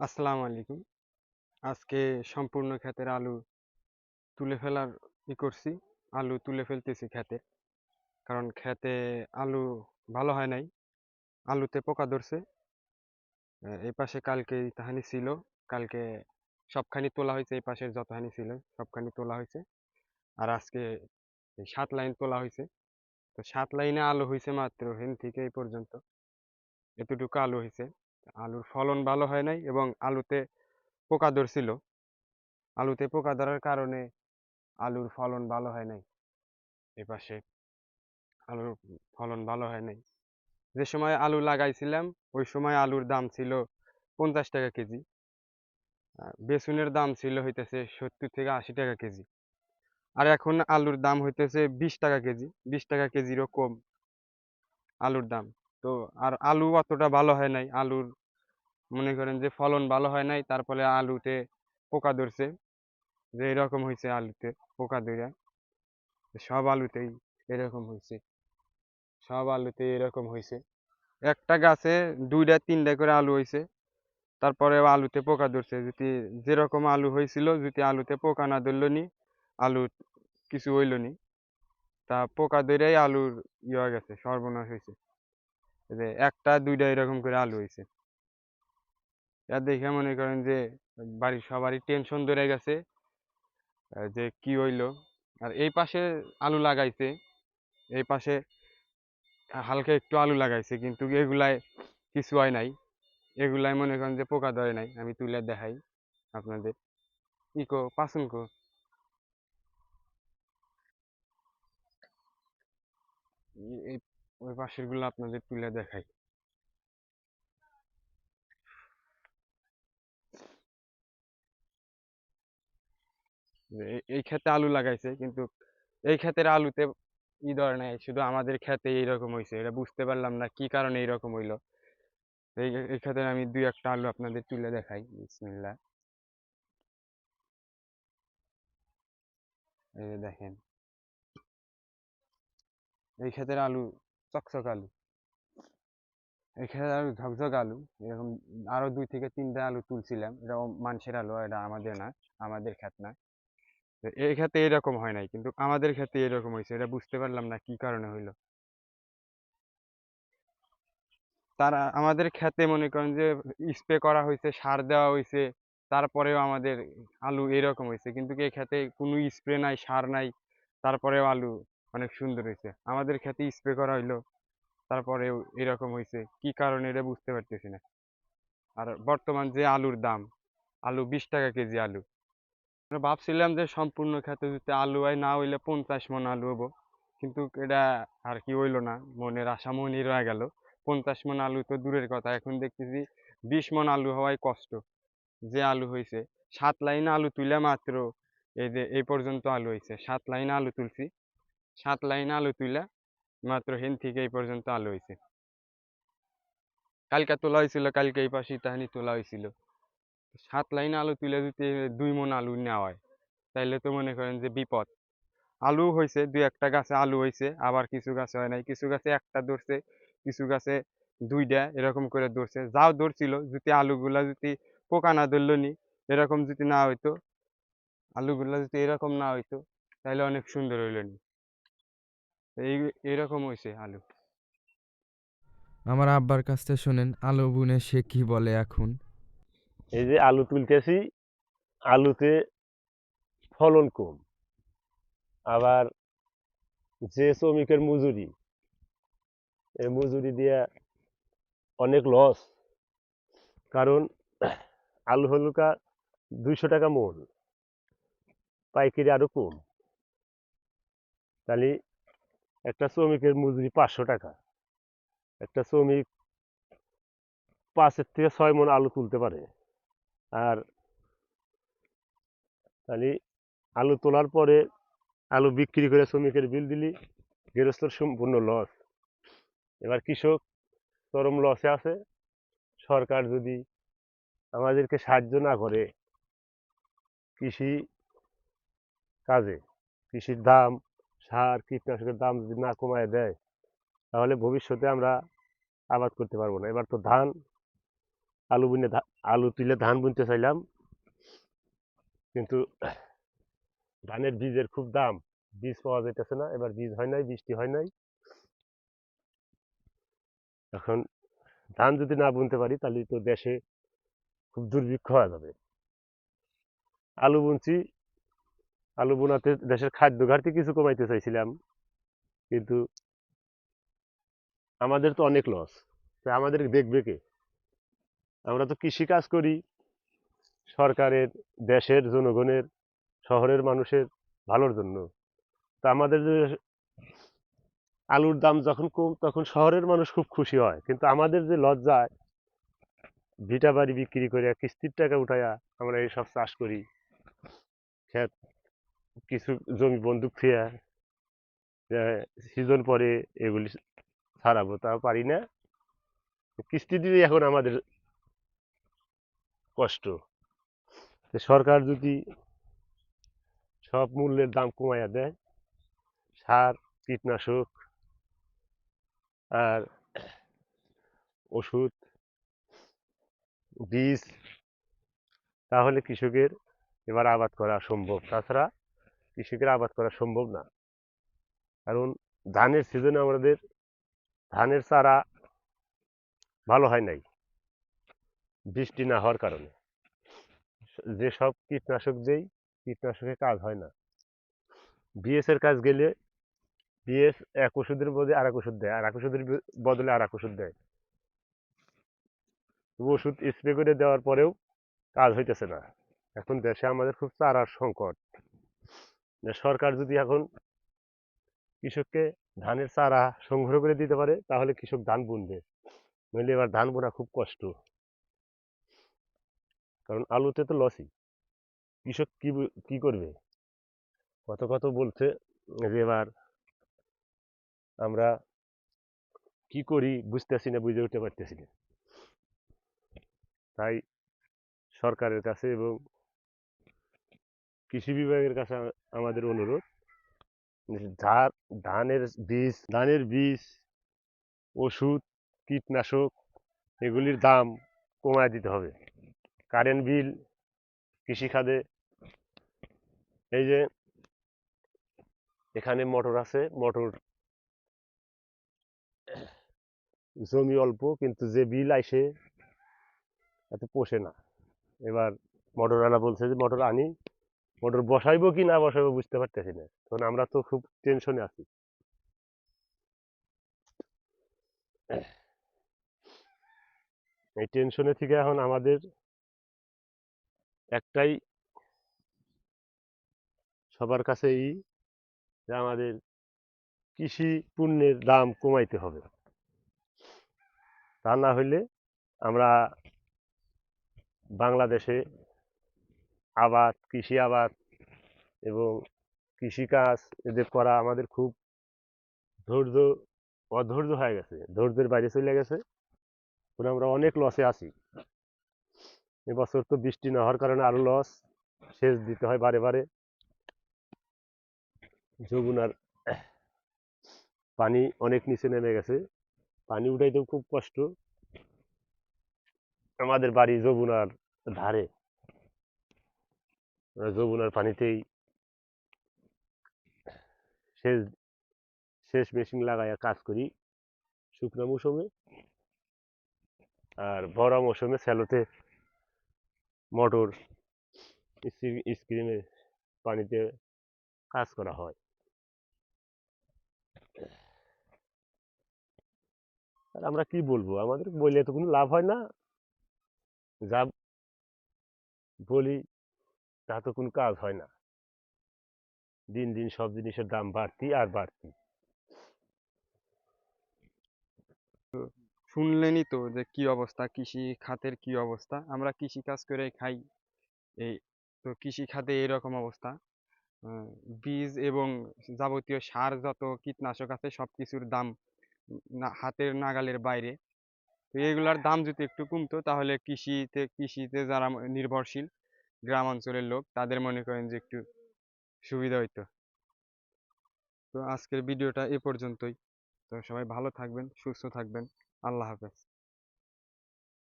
আসসালামু আলাইকুম। আজকে সম্পূর্ণ ক্ষেতের আলু তুলে ফেলার ই করছি। আলু তুলে ফেলতেছি ক্ষেতে। কারণ ক্ষেতে আলু ভালো হয় নাই। আলুতে পোকা ধরছে। এই পাশে কালকে তাহানি ছিল। কালকে সবখানি তোলা হয়েছে, এই পাশের যতখানি ছিল, সবখানি তোলা হয়েছে। আর আজকে সাত লাইন তোলা হয়েছে। তো সাত লাইনে আলু হয়েছে মাত্র হেন থেকে এই পর্যন্ত। এতটুকু আলু হয়েছে। আলুর ফলন ভালো হয় নাই এবং আলুতে পোকা ধরছিল। আলুতে পোকা ধরার কারণে আলুর ফলন ভালো হয় নাই। এই পাশে আলুর ফলন ভালো হয় নাই। যে সময় আলু লাগাইছিলাম, ওই সময় আলুর দাম ছিল পঞ্চাশ টাকা কেজি। বেসনের দাম ছিল হইতেছে সত্তর থেকে আশি টাকা কেজি। আর এখন আলুর দাম হইতেছে বিশ টাকা কেজি। বিশ টাকা কেজিরও কম আলুর দাম। তো আর আলু অতটা ভালো হয় নাই। আলুর মনে করেন যে ফলন ভালো হয় নাই তার ফলে আলুতে পোকা ধরছে। যে এরকম হয়েছে আলুতে পোকা ধরে সব আলুতেই এরকম হয়েছে সব আলুতে এরকম হয়েছে একটা গাছে দুইটা তিনটা করে আলু হয়েছে তারপরে আলুতে পোকা ধরছে। যদি যেরকম আলু হয়েছিল যদি আলুতে পোকা না ধরল নি, আলু কিছু হইল নি, তা পোকা ধরেই আলুর ইয়ে গেছে, সর্বনাশ হয়েছে যে একটা, দুইটা এরকম করে আলু হয়েছে এটা দেখে মনে করেন যে বাড়ির সবারই টেনশন ধরে গেছে যে কি হইল। আর এই পাশে আলু লাগাইছে, এই পাশে হালকা একটু আলু লাগাইছে, কিন্তু এগুলায় কিছু হয় নাই। এগুলাই মনে করেন যে পোকা ধরে নাই, আমি তুলে দেখাই আপনাদের। ইকো, পাসুন কো। এই- এই ওই পাশেরগুলো আপনাদের তুলে দেখাই। এই- ক্ষেতে আলু লাগাইছে, কিন্তু এই ক্ষেতের আলুতে ই ধরে নাই, শুধু আমাদের ক্ষেতে এইরকম হয়েছে এটা বুঝতে পারলাম না কি কারণে এইরকম হইল। এই এই ক্ষেতে আমি দুই একটা আলু আপনাদের তুলে দেখাই, বিসমিল্লাহ। এই দেখেন। এই ক্ষেতের আলু চকচক আলু ক্ষেতের আলু ঝকঝক আলু এরকম আরও দুই থেকে তিনটা আলু তুলছিলাম। এটা মানুষের আলু, এটা আমাদের না, আমাদের ক্ষেত না। এই ক্ষেতে এরকম হয় নাই, কিন্তু আমাদের ক্ষেতে এরকম হয়েছে। এটা বুঝতে পারলাম না কি কারণে হইল। তারা আমাদের ক্ষেতে মনে করেন যে, স্প্রে করা হয়েছে, সার দেওয়া হয়েছে, তারপরেও আমাদের আলু এরকম হয়েছে। কিন্তু এই ক্ষেতে কোনো স্প্রে নাই, সার নাই, তারপরেও আলু অনেক সুন্দর হয়েছে। আমাদের ক্ষেতে স্প্রে করা হইল তারপরে এরকম হয়েছে কি কারণে এটা বুঝতে পারতেছি না। আর বর্তমান যে আলুর দাম, আলু বিশ টাকা কেজি আলু। ভাবছিলাম যে সম্পূর্ণ ক্ষেতে যদি আলু হয়, না হইলে পঞ্চাশ মন আলু হব। কিন্তু এটা আর কি হইল না, মনের আশা মনই রয়ে গেল। পঞ্চাশ মন আলু তো দূরের কথা, এখন দেখতেছি বিশ মন আলু হওয়াই কষ্ট। যে আলু হয়েছে সাত লাইন আলু তুলে মাত্র এই যে, এই পর্যন্ত আলু হয়েছে সাত লাইন আলু তুলছি। সাত লাইন আলু তুলে মাত্র হেন থেকে এই পর্যন্ত আলু হয়েছে কালকে তোলা হয়েছিল কালকে এই পাশে তাহানি তোলা হয়েছিল সাত লাইন আলু তুলে যদি দুই মন আলু নেওয়া তাইলে তো মনে করেন যে বিপদ। আলু হয়েছে দুই একটা গাছে আলু হয়েছে আবার কিছু গাছে হয় নাই। কিছু গাছে একটা ধরছে, কিছু গাছে দুইটা, এরকম করে ধরছে। যাও ধরছিল, যদি আলুগুলা যদি পোকা না ধরলো নি, এরকম যদি না হইতো, আলুগুলা যদি এরকম না হইতো তাহলে অনেক সুন্দর হইল নি। এই এরকম হয়েছে আলু। আমার আব্বার কাছ থেকে শোনেন আলু বুনে সে কি বলে এখন? এই যে আলু তুলতেছি আলুতে ফলন কম। আবার যে শ্রমিকের মজুরি এই মজুরি দিয়ে অনেক লস কারণ আলু হলুকা দুইশো টাকা মন পাইকারি আরও কম। তাহলে একটা শ্রমিকের মজুরি পাঁচশো টাকা। একটা শ্রমিক পাঁচের থেকে ছয় মন আলু তুলতে পারে। আর তাহলে আলু তোলার পরে আলু বিক্রি করে শ্রমিকের বিল দিলি, গৃহস্থর সম্পূর্ণ লস এবার কৃষক চরম লসে আছে। সরকার যদি আমাদেরকে সাহায্য না করে কৃষি কাজে, কৃষির দাম সার, কীটনাশকের দাম যদি না কমায় দেয়, তাহলে ভবিষ্যতে আমরা আবাদ করতে পারব না। এবার তো ধান, আলু বুনে আলু তুলে ধান বুনতে চাইলাম, কিন্তু ধানের বীজের খুব দাম, বীজ পাওয়া যাইতেছে না। এবার বীজ হয় নাই, বৃষ্টি হয় নাই। এখন ধান যদি না বুনতে পারি, তাহলে তো দেশে খুব দুর্ভিক্ষ হয়ে যাবে। আলু বুনছি আলু বোনাতে দেশের খাদ্য ঘাটতি কিছু কমাইতে চাইছিলাম, কিন্তু আমাদের তো অনেক লস আমাদের দেখবে কে? আমরা তো কৃষি কাজ করি, সরকারের, দেশের, জনগণের, শহরের মানুষের ভালোর জন্য। তা আমাদের আলুর দাম যখন কম, তখন শহরের মানুষ খুব খুশি হয়, কিন্তু আমাদের যে লজ্জায় ভিটা বাড়ি বিক্রি করে কিস্তির টাকা উঠাইয়া আমরা এইসব চাষ করি ক্ষেত কিছু জমি বন্দুক থুয়া সিজন পরে এগুলি ছাড়াবো তা পারি না। কিস্তি দিলে এখন আমাদের কষ্ট। সরকার যদি সব মূল্যের দাম কমাইয়া দেয়, সার, কীটনাশক আর ওষুধ, বীজ, তাহলে কৃষকের এবার আবাদ করা সম্ভব। তাছাড়া কৃষকের আবাদ করা সম্ভব না। কারণ ধানের সিজনে আমাদের ধানের চারা ভালো হয় নাই, বৃষ্টি না হওয়ার কারণে। যেসব কীটনাশক দেই কীটনাশকের কাজ হয় না। বিএস এর কাজ গেলে বিএস এক ওষুধের বদলে আর এক ওষুধ দেয়, আর এক ওষুধের বদলে আর এক ওষুধ দেয়। ওষুধ স্প্রে করে দেওয়ার পরেও কাজ হইতেছে না। এখন দেশে আমাদের খুব চারার সংকট। যে সরকার যদি এখন কৃষককে ধানের চারা সংগ্রহ করে দিতে পারে, তাহলে কৃষক ধান বুনবে। নইলে এবার ধান বোনা খুব কষ্ট। কারণ আলুতে তো লসই কৃষক কি কি করবে? কত কত বলছে যে এবার আমরা কি করি বুঝতেছি না, বুঝে উঠতে পারতেছি না। তাই সরকারের কাছে এবং কৃষি বিভাগের কাছে আমাদের অনুরোধ ধানের বীজ ধানের বীজ, ওষুধ, কীটনাশক, এগুলির দাম কমায় দিতে হবে। কারেন্ট বিল কৃষিখাদে এই যে এখানে মোটর আছে, মোটর জমি অল্প, কিন্তু যে বিল আইসে এত পোষে না। এবার মোটরওয়ালা বলছে যে, মোটর আনি। মোটর বসাইবো কি না বসাইবো বুঝতে পারতেছি না। তখন আমরা তো খুব টেনশনে আছি। এই টেনশনে থেকে এখন আমাদের একটাই সবার কাছেই যে আমাদের কৃষি পণ্যের দাম কমাইতে হবে। তা না হইলে আমরা বাংলাদেশে আবাদ, কৃষি আবাদ এবং কৃষিকাজ এদের করা আমাদের খুব ধৈর্য, অধৈর্য হয়ে গেছে, ধৈর্যের বাইরে চলে গেছে। এখন আমরা অনেক লসে আছি। এবছর তো বৃষ্টি না হওয়ার কারণে আরও লস সেচ দিতে হয় বারে বারে। যমুনার পানি অনেক নিচে নেমে গেছে। পানি উঠাইতেও খুব কষ্ট। আমাদের বাড়ি যমুনার ধারে। যমুনার পানিতেই সেচ সেচ মেশিন লাগাইয়া কাজ করি। শুকনো মৌসুমে আর বড় মৌসুমে স্যালোতে মোটর স্ক্রিমে পানিতে কাজ করা হয়। আর আমরা কি বলব? আমাদের বললে তো কোনো লাভ হয় না। যা বলি তা তো কোনো কাজ হয় না। দিন দিন সব জিনিসের দাম বাড়তি আর বাড়তি। শুনলেনই তো যে কি অবস্থা, কৃষি খাতের কি অবস্থা? আমরা কৃষি কাজ করে খাই। এই তো কৃষি খাতে এরকম অবস্থা। বীজ এবং যাবতীয় সার যত কীটনাশক আছে সব কিছুর দাম হাতের নাগালের বাইরে। তো এগুলার দাম যদি একটু কমতো তাহলে কৃষিতে কৃষিতে যারা নির্ভরশীল গ্রাম অঞ্চলের লোক, তাদের মনে করেন যে একটু সুবিধা হইতো। তো আজকের ভিডিওটা এ পর্যন্তই। তো সবাই ভালো থাকবেন, সুস্থ থাকবেন। আল্লাহ হাফেজ।